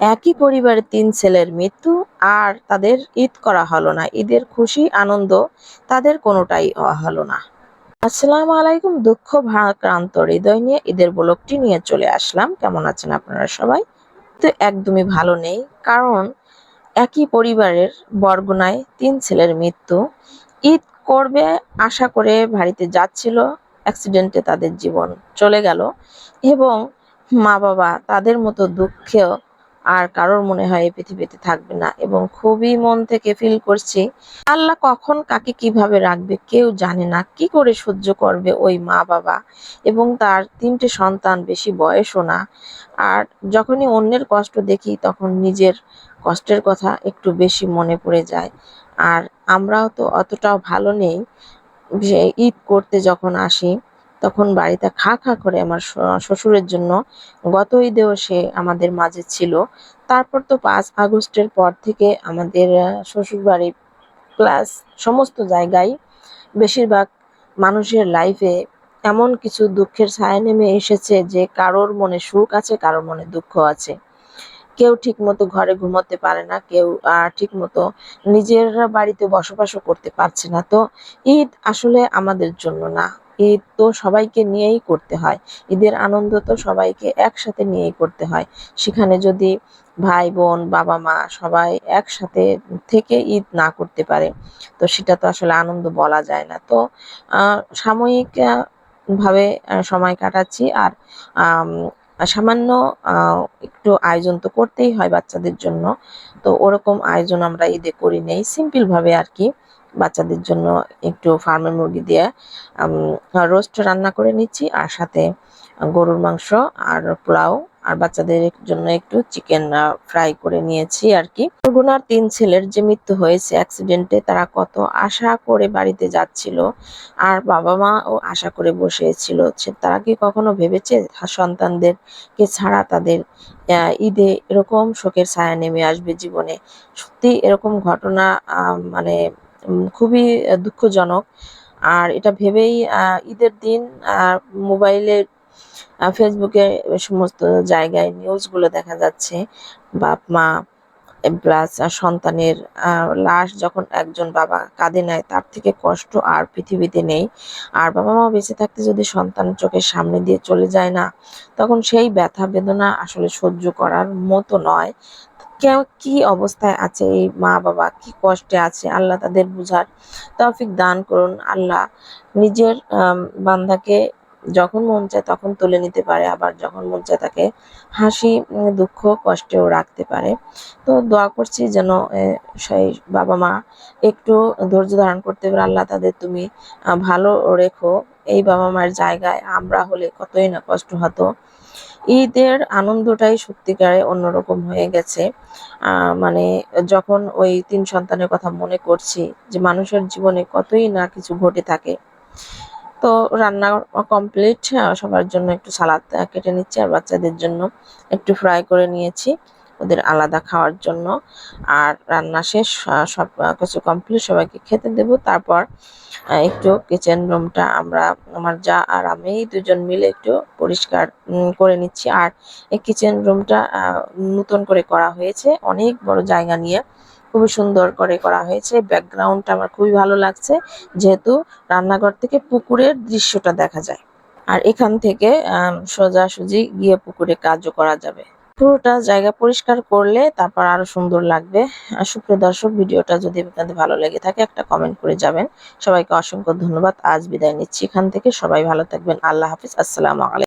একই পরিবারের তিন ছেলের মৃত্যু আর তাদের ঈদ করা হলো না। ঈদের খুশি, আনন্দ তাদের কোনোটাই হলো না। আসসালামু আলাইকুম, দুঃখ ভারাক্রান্ত হৃদয় নিয়ে ঈদের ব্লগটি নিয়ে চলে আসলাম। কেমন আছেন আপনারা সবাই? তো একদমই ভালো নেই, কারণ একই পরিবারের বরগুনায় তিন ছেলের মৃত্যু। ঈদ করবে আশা করে বাড়িতে যাচ্ছিল, অ্যাক্সিডেন্টে তাদের জীবন চলে গেল এবং মা বাবা তাদের মতো দুঃখেও আর কারোর মনে হয় এই পৃথিবীতে থাকবে না। এবং খুবই মন থেকে ফিল করছি, আল্লাহ কখন কাকে কীভাবে রাখবে কেউ জানে না, কি করে সহ্য করবে ওই মা বাবা এবং তার তিনটে সন্তান বেশি বয়সও না। আর যখনই অন্যের কষ্ট দেখি তখন নিজের কষ্টের কথা একটু বেশি মনে পড়ে যায়। আর আমরাও তো অতটাও ভালো নেই ঈদ করতে যখন আসি তখন বাড়িতে খা খা করে আমার শ্বশুরের জন্য গত ঈদেও সে আমাদের মাঝে ছিল। তারপর তো পাঁচ আগস্টের পর থেকে আমাদের শ্বশুর বাড়ি প্লাস সমস্ত জায়গায় বেশিরভাগ মানুষের লাইফে এমন কিছু দুঃখের ছায়া নেমে এসেছে যে কারোর মনে সুখ আছে, কারোর মনে দুঃখ আছে। কেউ ঠিক মতো ঘরে ঘুমোতে পারে না, কেউ ঠিক মতো নিজের বাড়িতে বসবাসও করতে পারছে না। তো ঈদ আসলে আমাদের জন্য না। ঈদ তো সবাইকে নিয়েই করতে হয়। ঈদের আনন্দ তো সবাইকে একসাথে নিয়েই করতে হয়। সেখানে যদি ভাই, বোন, বাবা, মা সবাই একসাথে থেকে ঈদ না করতে পারে, তো সেটা তো আসলে আনন্দ বলা যায় না। তো সাময়িক ভাবে সময় কাটাচ্ছি আর সামান্য একটু আয়োজন তো করতেই হয় বাচ্চাদের জন্য। তো ওরকম আয়োজন আমরা ঈদে করি নেই। সিম্পল ভাবে আর কি। বাচ্চাদের জন্য একটু ফার্মের মুরগি দিয়ে রোস্ট রান্না করে নিচ্ছি। আর সাথে গরুর মাংস আর পোলাও আর বাচ্চাদের জন্য একটু চিকেন ফ্রাই করে নিয়েছি আর কি। গুনার তিন ছেলের যে মৃত্যু হয়েছে অ্যাক্সিডেন্টে তারা কত আশা করে বাড়িতে যাচ্ছিল আর বাবা মা ও আশা করে বসেছিল তারা কি কখনো ভেবেছে সন্তানদেরকে ছাড়া তাদের ঈদে এরকম শোকের ছায়া নেমে আসবে জীবনে? সত্যি এরকম ঘটনা মানে খুবই দুঃখজনক। আর এটা ভেবেই ঈদের দিন মোবাইলে ফেসবুকে সমস্ত জায়গায় নিউজগুলো দেখা যাচ্ছে। বাপ, মা প্লাস সন্তানের লাশ যখন একজন বাবা কাঁদে নেয় তার থেকে কষ্ট আর পৃথিবীতে নেই। আর বাবা মা বেঁচে থাকতে যদি সন্তান চোখের সামনে দিয়ে চলে যায় না, তখন সেই ব্যথা বেদনা আসলে সহ্য করার মতো নয়। কি অবস্থায় আছে, এই মা বাবা কি কষ্টে আছে, আল্লাহ তাদের বুঝার তৌফিক দান করুন। আল্লাহ নিজের বান্ধাকে যখন মন চায় তখন তুলে নিতে পারে, আবার যখন মন চায় তাকে হাসি দুঃখ, কষ্টেও রাখতে পারে। তো দোয়া করছি যেন সেই বাবা মা একটু ধৈর্য ধারণ করতে পারে। আল্লাহ তাদের তুমি ভালো রেখো। এই বাবা মায়ের জায়গায় আমরা হলে কতই না কষ্ট হতো। ঈদের আনন্দটাই সত্যিকারে অন্যরকম হয়ে গেছে। মানে যখন ওই তিন সন্তানের কথা মনে করছি যে মানুষের জীবনে কতই না কিছু ঘটে থাকে, তো রান্না কমপ্লিট সবার জন্য একটু সালাদ কেটে নিচ্ছি আর বাচ্চাদের জন্য একটু ফ্রাই করে নিয়েছি। ওদের আলাদা খাওয়ার জন্য। আর রান্না শেষ সব কিছু কমপ্লিট সবাইকে খেতে দেব। তারপর একটু কিচেন রুমটা আমরা, আমার যা আর আমি দুজন মিলে একটু পরিষ্কার করে নিচ্ছি। আর এই কিচেন রুমটা নতুন করে করা হয়েছে। অনেক বড় জায়গা নিয়ে খুবই সুন্দর করে করা হয়েছে। ব্যাকগ্রাউন্ডটা আমার খুবই ভালো লাগছে। যেহেতু রান্নাঘর থেকে পুকুরের দৃশ্যটা দেখা যায়। আর এখান থেকে সোজাসুজি গিয়ে পুকুরে কাজও করা যাবে। পুরোটা জায়গা পরিষ্কার করলে তারপর আরও সুন্দর লাগবে। সুপ্রিয় দর্শক, ভিডিওটা যদি আপনাদের ভালো লেগে থাকে, একটা কমেন্ট করে যাবেন। সবাইকে অসংখ্য ধন্যবাদ। আজ বিদায় নিচ্ছি এখান থেকে। সবাই ভালো থাকবেন। আল্লাহ হাফিজ। আসসালাম আলাইকুম।